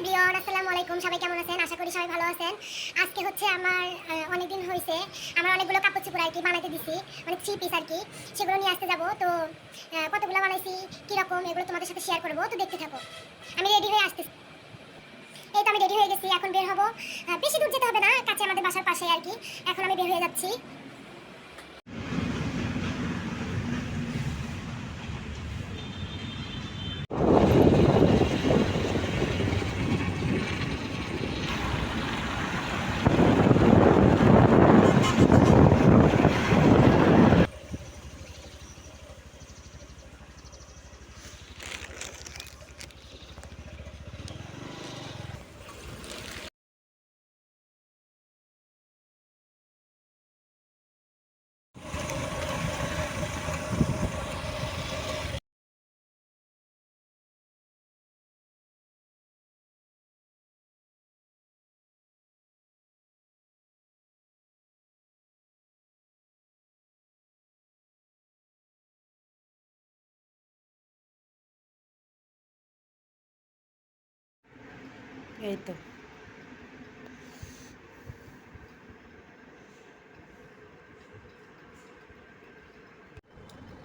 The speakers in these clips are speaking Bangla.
এভরিওয়ান আসসালামু আলাইকুম। সবাই কেমন আছেন? আশা করি সবাই ভালো আছেন। আজকে হচ্ছে আমার আহ, অনেকদিন হয়েছে আমার অনেকগুলো কাপড় চোপড় আর কি বানাইতে দিছি মানে থ্রি পিস আর কি। সেগুলো নিয়ে আসতে যাব। তো কতগুলো বানাইছি কীরকম এগুলো তোমাদের সাথে শেয়ার করব। তো দেখতে থাকো। আমি রেডি হয়ে আসতেছি। এই তো আমি রেডি হয়ে গেছি এখন বের হব। বেশি দূর যেতে হবে না কাছে আমাদের বাসার পাশে আর কি। এখন আমি বের হয়ে যাচ্ছি। এই তো।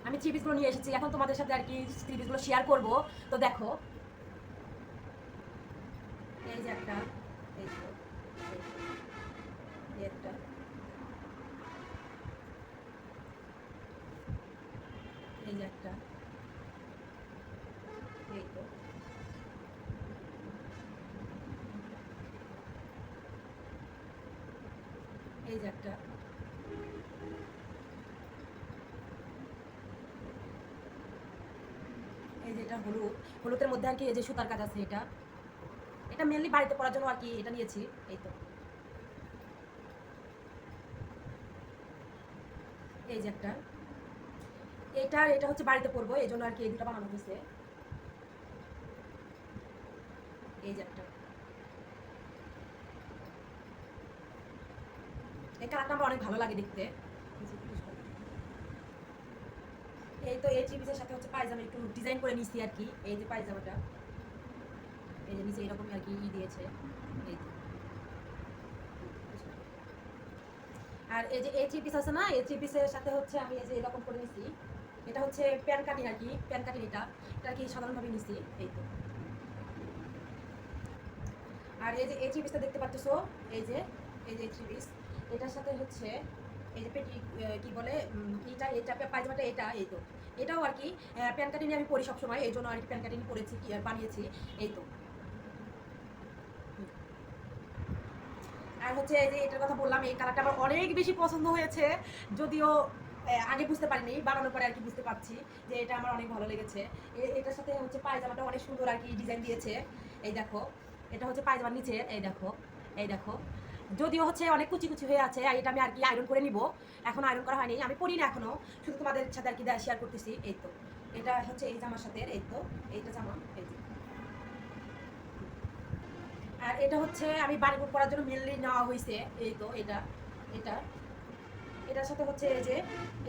আমি থ্রি নিয়ে এসেছি এখন তোমাদের সাথে আর কি থ্রি শেয়ার করব। তো দেখো। এই যে একটা এই তো, একটা। এই যে একটা এই তো। এই যে একটা। এই যে এটা হলুদ। হলুদের মধ্যে আর কি এই যে সুতার কাজ আছে এটা। এটা মেনলি বাড়িতে পড়ার জন্য আর কি এটা নিয়েছি, এই তো। এই যে একটা। এটা এটা হচ্ছে বাড়িতে পরবো, এই জন্য আর কি এই দুটো বানানো হয়েছে এই যে একটা। এই কালারটা আমার অনেক ভালো লাগে দেখতে। এই তো এই থ্রি পিসের সাথে হচ্ছে পায়জামা একটু ডিজাইন করে নিছি আর কি। এই যে পায়জামাটা। এই যে নিচে এরকম আর কি ই দিয়েছে। এই। আর এই যে এই থ্রি পিস আছে না, এই থ্রি পিসের সাথে হচ্ছে আমি এই যে এরকম করে নিছি। এটা হচ্ছে প্যান কাটিং আর কি, প্যান কাটিং এটা। এটা কি সাধারণভাবে নিছি? এই তো। আর এই যে এই থ্রি পিসটা দেখতে পাচ্ছ এই যে এই যে থ্রি পিস এটার সাথে হচ্ছে এই যে পেটি কি বলে এটা এটা, পায়জামাটা এটা, এই তো। এটাও আর কি প্যান কাটিনি আমি পরি সবসময়, এই জন্য আর কি প্যান কাটিনি পরেছি বানিয়েছি, এই তো। আর হচ্ছে এই যে এটার কথা বললাম, এই কালারটা আমার অনেক বেশি পছন্দ হয়েছে, যদিও আগে বুঝতে পারিনি, বানানোর পরে আর কি বুঝতে পারছি যে এটা আমার অনেক ভালো লেগেছে। এটার সাথে হচ্ছে পায়জামাটা অনেক সুন্দর আর কি ডিজাইন দিয়েছে। এই দেখো, এটা হচ্ছে পায়জামার নিচে এই দেখো এই দেখো। যদিও হচ্ছে অনেক কুচি কুচি হয়ে আছে এটা আমি আর কি আয়রন করে নিব। এখন আয়রন করা হয়নি, আমি পরি না এখনও। শুধু তোমাদের সাথে আর কি শেয়ার করতেছি, এই তো। এটা হচ্ছে এই জামার সাথে, এই তো, এইটা জামা, এই আর এটা হচ্ছে আমি বাড়ি বুক করার জন্য মেনলি নেওয়া হয়েছে এই তো, এটা এটা। এটার সাথে হচ্ছে এই যে,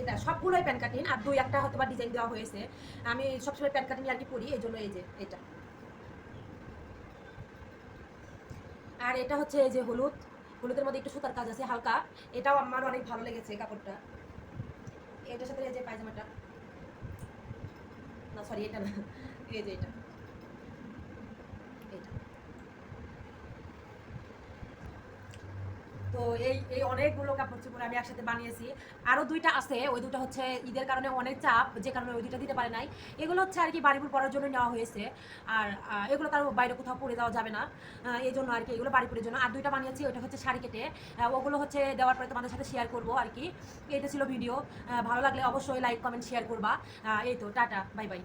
এটা সবগুলোই প্যান কাটিং, আর দুই একটা হয়তো বা ডিজাইন দেওয়া হয়েছে। আমি সবসময় প্যান কাটিং আর কি পরি, এই জন্য এই যে, এটা। আর এটা হচ্ছে এই যে হলুদ হলুদের মধ্যে একটু সুতার কাজ আছে, হালকা। এটাও আমার অনেক ভালো লেগেছে কাপড়টা। এটার সাথে এই যে পায়জামাটা। না সরি এটা না। এই যে এটা এটা। তো এই এই অনেকগুলো কাপড় চোপড় আমি একসাথে বানিয়েছি। আরও দুইটা আছে, ওই দুটো হচ্ছে ঈদের কারণে অনেক চাপ, যে কারণে ওই দুইটা দিতে পারে নাই। এগুলো হচ্ছে আর কি বাড়িপুর পরার জন্য নেওয়া হয়েছে। আর এগুলো কারও বাইরে কোথাও পরে দেওয়া যাবে না। এই জন্য আর কি এগুলো বাড়িপুরের জন্য। আর দুইটা বানিয়েছি, ওইটা হচ্ছে শাড়ি কেটে। ওগুলো হচ্ছে দেওয়ার পরে তোমাদের সাথে শেয়ার করব আর কি। এটা ছিল ভিডিও ভালো লাগলে অবশ্যই লাইক কমেন্ট শেয়ার করবা। এই তো, টাটা বাই বাই